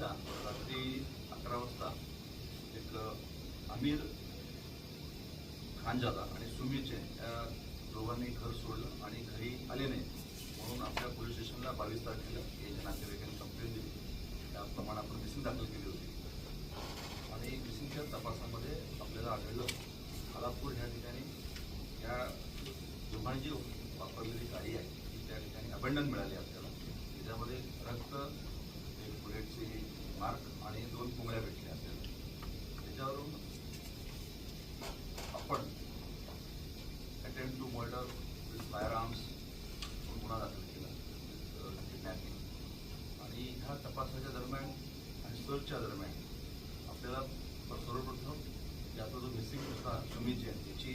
तारखेला रात्री अकरा वाजता एक आमिर खानजादा आणि सुमीचे दोघांनी घर सोडलं आणि घरी आले नाही. म्हणून आपल्या पोलीस स्टेशनला बावीस तारखेला याच्या नातेवाईकांनी कंप्लेंट दिली. त्याप्रमाणे आपण मिसिंग दाखल केली होती. आणि मिसिंगच्या तपासामध्ये आपल्याला आढळलं खालापूर ह्या ठिकाणी या दोघांची वापरलेली गाडी आहे. ती त्या ठिकाणी अभंडन मिळाली आपल्याला. त्याच्यामध्ये रक्त रिसर्चच्या दरम्यान आपल्याला सर्वप्रथम त्याचा जो मिसिंग होता सुमित जैन त्याची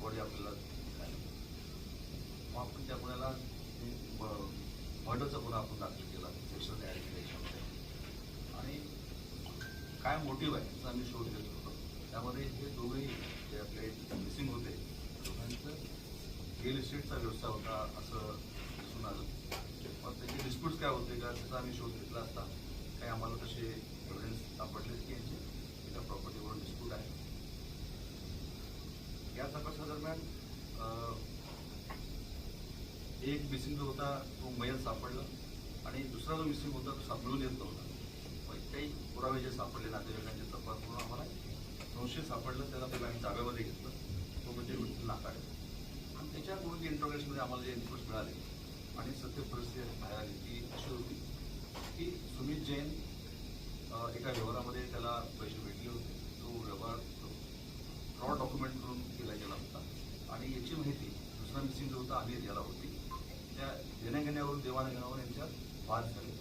बॉडी आपल्याला मग आपण त्या गुन्ह्याला मर्डरचा गुन्हा आपण दाखल केला सेक्शन ॲडिक्युलेशनमध्ये आणि काय मोटिव्ह आहे याचा आम्ही शोध घेत होतो. त्यामध्ये हे दोघेही जे आपले मिसिंग होते दोघांचं रिअल इस्टेटचा व्यवसाय होता असं दिसून आलं. पण त्याचे डिस्प्यूट्स काय होते का त्याचा आम्ही शोध घेतला असता. काही आम्हाला तसे एव्हिडन्स सापडले की यांचे? एका प्रॉपर्टीवर डिस्प्यूट आहे. या तपासादरम्यान एक मिसिंग जो होता तो मयत सापडला आणि दुसरा जो मिसिंग होता तो सापडून येत नव्हता. पण काही पुरावे जे सापडले नातेवाईकांचे तपास म्हणून आम्हाला संशय सापडलं त्याला पहिला आम्ही ताब्यामध्ये घेतलं. तो म्हणजे विठ्ठल नाकाडे. आणि त्याच्या गुरुजी इंटरोगेशनमध्ये आम्हाला जे इनपुट्स मिळाले आणि सत्य परिस्थिती बाहेर आली ती अशी होती. की सुमित जैन एका व्यवहारामध्ये त्याला पैसे भेटले होते. तो व्यवहार फ्रॉड डॉक्युमेंट करून केला गेला होता. आणि याची माहिती दुसरा मिसिंग जो होता आमिर याला होती. त्या देण्याघेण्यावरून देवाणघेण्यावर यांच्यात वाद झाले.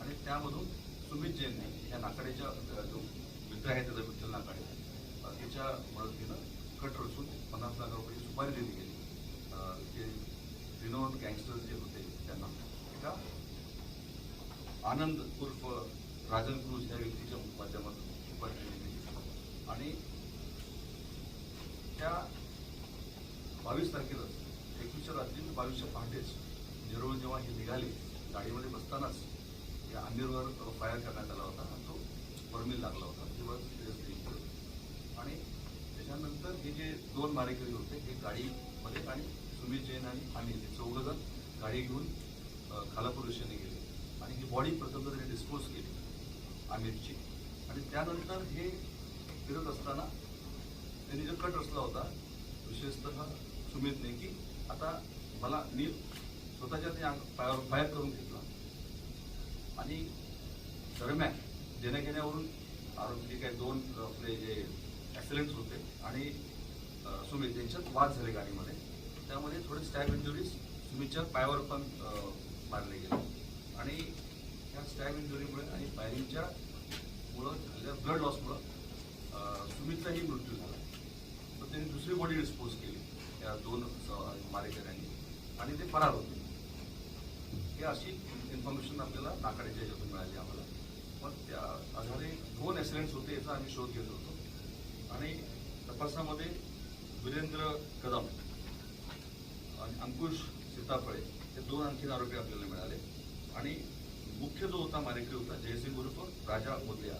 आणि त्यामधून सुमित जैनने या नाकाडेच्या जो मित्र आहे त्याचा विठ्ठल नाकाडे त्याच्या मदतीनं कट रचून पन्नास लाख रुपयाची सुपारी दिली गेली. जे रिनोन गँगस्टर्स जे होते त्यांना. एका आनंद उर्फ राजन क्रूज या व्यक्तीच्या माध्यमातून सुपारी आणि त्या बावीस तारखेलाच एकवीसच्या रात्री बावीसच्या पहाटेच निरोळ जेव्हा हे निघाले गाडीमध्ये बसतानाच या अंधेरवर फायर करण्यात आला होता आणि तो वर्मिल लागला होता. तेव्हा सिरियसली आणि त्याच्यानंतर हे जे दोन मारेकरी होते हे गाडीमध्ये आणि सुमित जैन आणि अनिल हे चौघजण गाडी घेऊन खालापूर दिशेने गेले. आणि ही बॉडी प्रथम त्यांनी डिस्पोज केली आमिरची. आणि त्यानंतर हे फिरत असताना त्यांनी जो कट रचला होता विशेषतः सुमितने की आता मला मी स्वतःच्या ते पायावर फायर करून घेतला. आणि दरम्यान देण्याघेण्यावरून जे काही दोन आपले जे ॲक्सिडेंट्स होते आणि सुमित यांच्यात वाद झाले गाडीमध्ये. त्यामध्ये थोडे स्टॅब इंजुरीज सुमितच्या पायावर पण मारले गेले. आणि ह्या स्टॅग इंजुरीमुळे आणि फायरिंगच्या मुळं झालेल्या ब्लड लॉसमुळं सुमितचाही मृत्यू झाला. तर त्यांनी दुसरी बॉडी डिस्पोज केली. या दोन मारेकऱ्यांनी. आणि ते फरार होते. हे अशी इन्फॉर्मेशन आपल्याला नाकाड्याच्या याच्यातून मिळाली आम्हाला. मग त्या आधारे दोन ॲक्सिडेंट्स होते याचा आम्ही शोध घेत होतो. आणि तपासामध्ये वीरेंद्र कदम आणि अंकुश सीताफळे हे दोन आणखीन आरोपी आपल्याला मिळाले. आणि मुख्य जो होता मारेकरी होता जयसिंग उर्फ राजा मोदलिया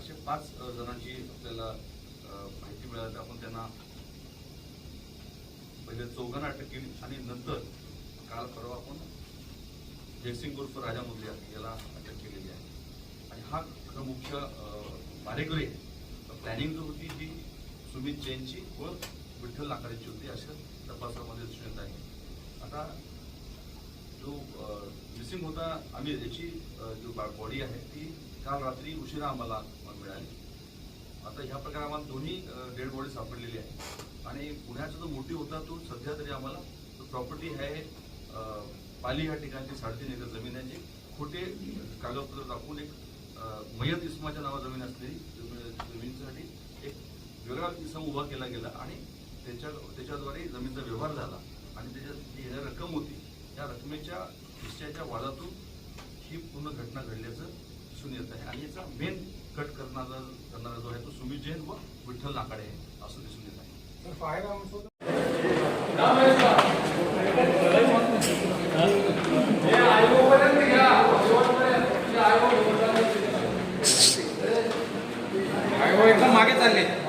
असे पाच जणांची आपल्याला माहिती मिळाली. आपण त्यांना पहिले चौघांना अटक केली आणि नंतर काल परवा आपण जयसिंग उर्फ राजा मुदलिया याला अटक केलेली आहे. आणि हा खरं मुख्य मारेकरी प्लॅनिंग जो होती ती सुमित जैनची व विठ्ठल नाकारेची होती अशा तपासामध्ये दिसून येत आहे. आता जो मिसिंग होता आम्ही याची जो बॉडी आहे ती काल रात्री उशिरा आम्हाला मिळाली. आता ह्या प्रकारे आम्हाला दोन्ही डेड बॉडी सापडलेली आहे. आणि पुण्याचा जो मोठी होता तो सध्या तरी आम्हाला तो प्रॉपर्टी आहे पाली ह्या ठिकाणची साडेतीन एकर जमीन आहे जी. खोटे कागदपत्र दाखवून एक मयत इस्माच्या नावा जमीन असलेली जमीनसाठी जमिनीसाठी एक वेगळा इसम उभा केला गेला आणि त्याच्या त्याच्याद्वारे जमीनचा व्यवहार झाला आणि त्याच्यात जी रक्कम होती त्या रकमेच्या हिश्श्याच्या वादातून ही पूर्ण घटना घडल्याचं दिसून येत आहे. आणि याचा मेन कट करणारा करणारा जो आहे तो सुमित जैन व विठ्ठल नाकाडे आहे असं दिसून येत आहे. मागे चालले.